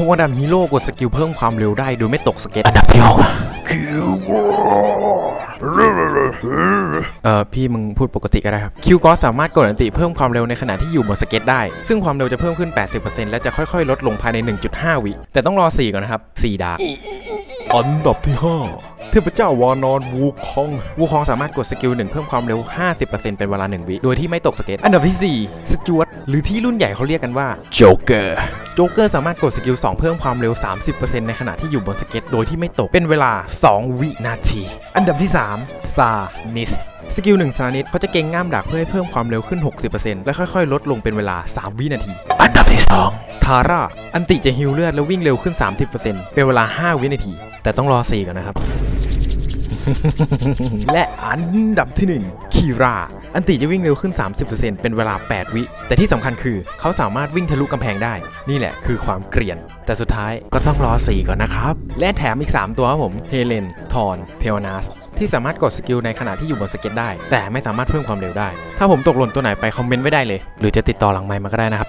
หกอันดับฮีโร่กดสกิลเพิ่มความเร็วได้โดยไม่ตกสเก็ตอันดับที่หกอะเออพี่มึงพูดปกติก็ได้ครับ คิวกอสสามารถกดอันติเพิ่มความเร็วในขณะที่อยู่บนสเก็ตได้ ซึ่งความเร็วจะเพิ่มขึ้น 80%และจะค่อยๆ ลดลงภายใน 1.5 วิแต่ต้องรอ 4 ก่อนนะครับ 4 ดาร์กอันดับที่ 5 เทพเจ้าวานอนวูคองวูคองสามารถกดสกิลหนึ่งเพิ่มความเร็ว 50%เป็นเวลา1วิโดยที่ไม่ตกสเก็ตอันดับที่ 4 สจวตหรือที่รุ่นใหญ่เขาเรียกกันว่าโจ๊กเกอร์โจ๊กเกอร์สามารถกดสกิล2เพิ่มความเร็ว 30%ในขณะที่อยู่บนสเก็ตโดยที่ไม่ตกเป็นเวลา 2 วินาที อันดับที่ 3 ซานิสสกิล1ซานิสเขาจะเก่งง่ามดักเพื่อให้เพิ่มความเร็วขึ้น 60%และค่อยๆ ลดลงเป็นเวลา 3 วินาที อันดับที่สองทาร่า อันติจะฮิลเลือดแล้ววิ่งเร็วขึ้น 30%เป็นเวลา 5 วินาที แต่ต้องรอ4ก่อนนะครับ และอันดับที่ 1 คีรา อันติจะวิ่งเร็วขึ้น 30%เป็นเวลา 8 วิ แต่ที่สำคัญคือเขาสามารถวิ่งทะลุกำแพงได้ นี่แหละคือความเกรียน แต่สุดท้ายก็ต้องรอ 4 ก่อนนะครับ และแถมอีก 3 ตัวครับผม เฮเลน ทอน เทวนาสที่สามารถกดสกิลในขณะที่อยู่บนสเก็ตได้ แต่ไม่สามารถเพิ่มความเร็วได้ ถ้าผมตกหล่นตัวไหนไปคอมเมนต์ไว้ได้เลย หรือจะติดต่อหลังไมค์มาก็ได้นะครับ